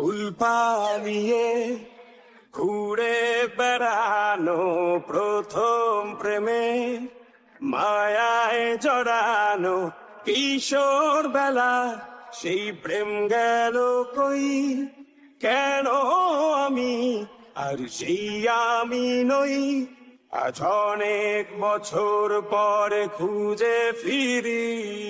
উল্পালিয়ে ঘুরে বেড়ানো প্রথম প্রেমে, মায়ায় জড়ানো কিশোর বেলা, সেই প্রেম গেল কই? কেন আমি? আর সেই আমি নই। আজ অনেক বছর পরে খুঁজে ফিরি।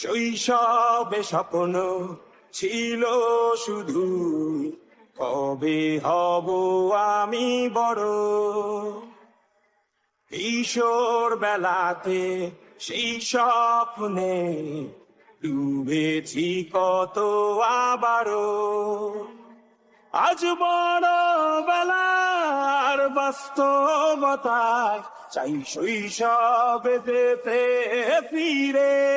শৈশবে স্বপ্ন ছিল শুধু, কবে হব আমি বড়? কিশোর বেলাতে সেই স্বপ্নে ডুবেছি কত আবারও। আজ বড় বেলার বাস্তবতায় চাই শৈশবে ফিরে।